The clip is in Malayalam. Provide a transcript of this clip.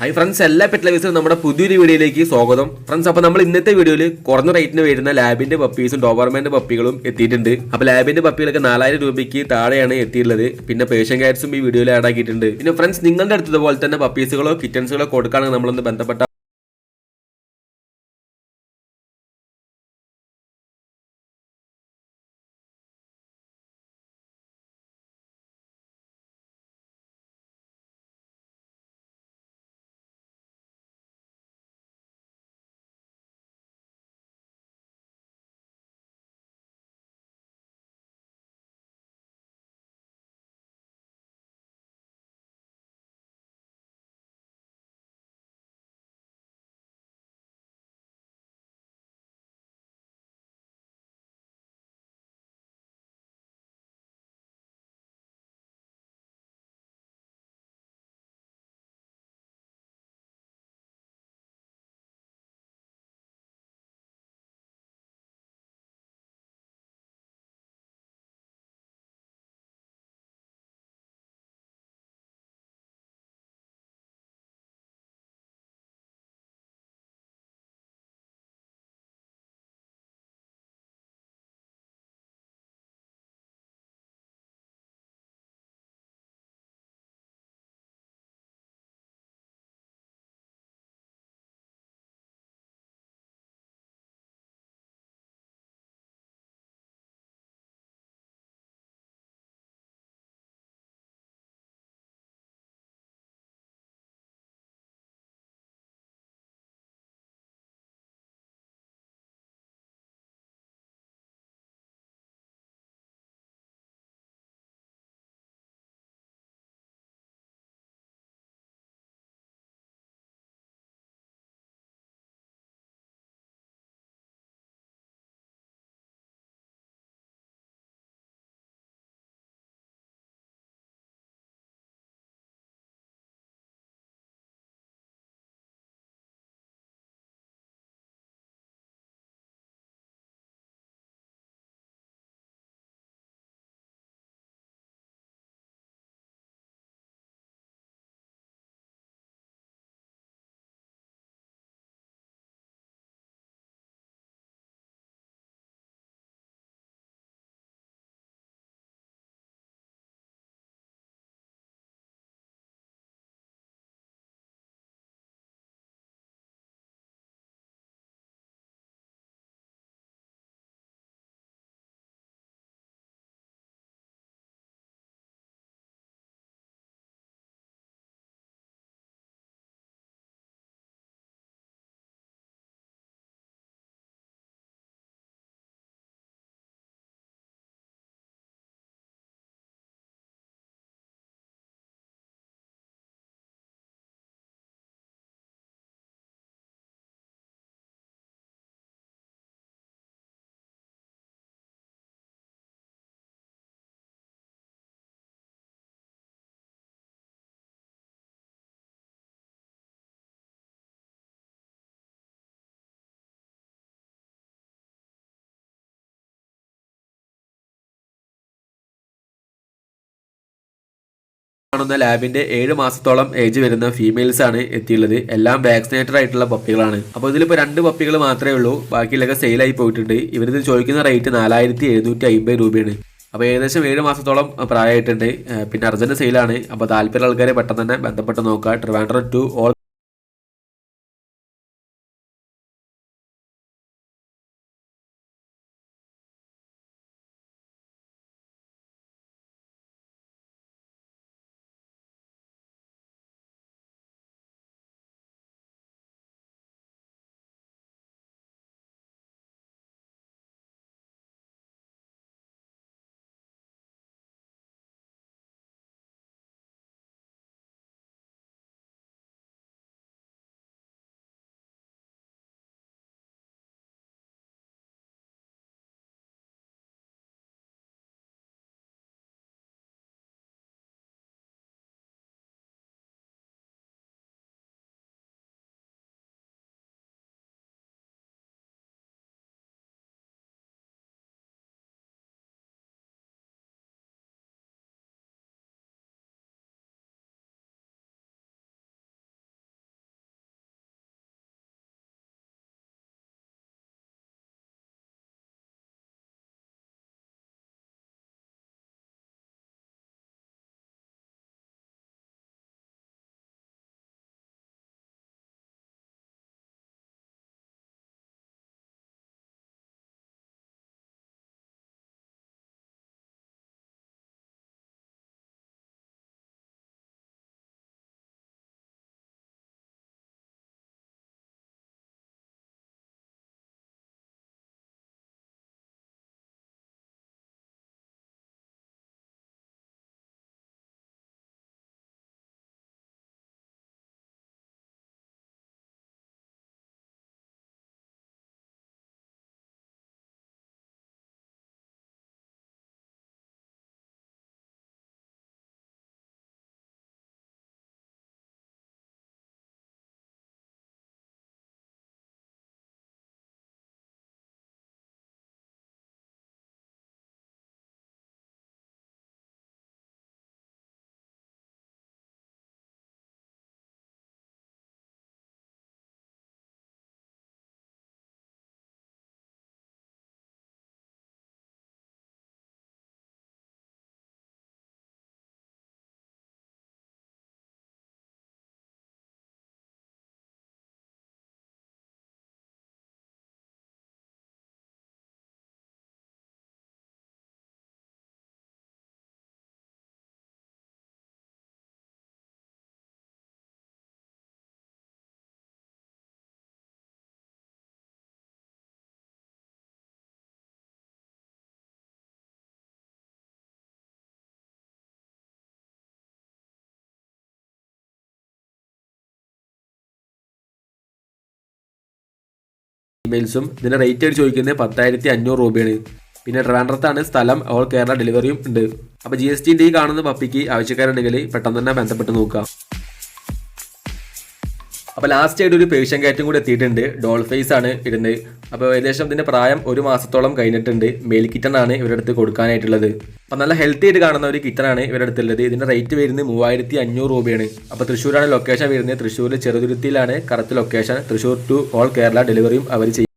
ഹൈ ഫ്രണ്ട്സ് എല്ലാ പെറ്റ് ലവേഴ്സും നമ്മുടെ പുതിയൊരു വീഡിയോയിലേക്ക് സ്വാഗതം. ഫ്രണ്ട്സ് അപ്പോൾ നമ്മൾ ഇന്നത്തെ വീഡിയോയിൽ കുറഞ്ഞ റേറ്റിന് വരുന്ന ലാബിന്റെ പപ്പീസും ഡോബർമാന്റെ പപ്പികളും എത്തിയിട്ടുണ്ട്. അപ്പോൾ ലാബിന്റെ പപ്പികളൊക്കെ നാലായിരം രൂപയ്ക്ക് താഴെയാണ് എത്തിയിട്ടുള്ളത്. പിന്നെ പേഷ്യൻ കാറ്റ്സും ഈ വീഡിയോയിൽ ആഡ് ആക്കിയിട്ടുണ്ട്. പിന്നെ ഫ്രണ്ട്സ് നിങ്ങളുടെ അടുത്തതുപോലെ തന്നെ പപ്പീസുകളോ കിറ്റൻസുകളോ കൊടുക്കുകയാണെങ്കിൽ നമ്മളൊന്ന് ബന്ധപ്പെട്ട കാണുന്ന ലാബിന്റെ ഏഴ് മാസത്തോളം ഏജ് വരുന്ന ഫീമെയിൽസ് ആണ് എത്തിയുള്ളത്. എല്ലാം വാക്സിനേറ്റഡ് ആയിട്ടുള്ള പപ്പികളാണ്. അപ്പോൾ ഇതിലിപ്പോൾ രണ്ട് പപ്പികൾ മാത്രമേ ഉള്ളൂ. ബാക്കിയുള്ളൊക്കെ സെയിലായി പോയിട്ടുണ്ട്. ഇവരിത് ചോദിക്കുന്ന റേറ്റ് നാലായിരത്തി എഴുന്നൂറ്റി അമ്പത് രൂപയാണ്. അപ്പോൾ ഏകദേശം ഏഴ് മാസത്തോളം പ്രായമായിട്ടുണ്ട്. പിന്നെ അർജന്റ് സെയിലാണ് അപ്പോൾ താല്പര്യമുള്ള ആൾക്കാരെ പെട്ടെന്ന് തന്നെ ബന്ധപ്പെട്ട് നോക്കുക. ട്രിവാൻഡ്രം ടു ഓൾ ഫീമെയിൽസും ഇതിന്റെ റേറ്റ് ആയിട്ട് ചോദിക്കുന്നത് പത്തായിരത്തി അഞ്ഞൂറ് രൂപയാണ്. പിന്നെ ട്രാൻഡ്രത്താണ് സ്ഥലം. ഓൾ കേരള ഡെലിവറിയും ഉണ്ട്. അപ്പോൾ ജി എസ് ടിന്റെ ഈ കാണുന്ന പപ്പിക്ക് ആവശ്യക്കാരുണ്ടെങ്കിൽ പെട്ടെന്ന് തന്നെ ബന്ധപ്പെട്ട് നോക്കാം അപ്പോൾ ലാസ്റ്റ് ആയിട്ട് ഒരു പേഷ്യൻ കാറ്റും കൂടി എത്തിയിട്ടുണ്ട്. ഡോൾ ഫേസ് ആണ് ഇടുന്നത്. അപ്പോൾ ഏകദേശം ഇതിന്റെ പ്രായം ഒരു മാസത്തോളം കഴിഞ്ഞിട്ടുണ്ട്. മെയിൽ കിറ്റൺ ആണ് ഇവരുടെ അടുത്ത് കൊടുക്കാനായിട്ടുള്ളത്. അപ്പോൾ നല്ല ഹെൽത്തി ആയിട്ട് കാണുന്ന ഒരു കിറ്റൺ ആണ് ഇവരുടെ അടുത്തുള്ളത്. ഇതിന്റെ റേറ്റ് വരുന്നത് മൂവായിരത്തി അഞ്ഞൂറ് രൂപയാണ്. അപ്പോൾ തൃശ്ശൂരാണ് ലൊക്കേഷൻ വരുന്നത്. Thrissur ചെറുതുരുത്തിയിലാണ് correct location Thrissur to all Kerala ഡെലിവറിയും അവർ ചെയ്യും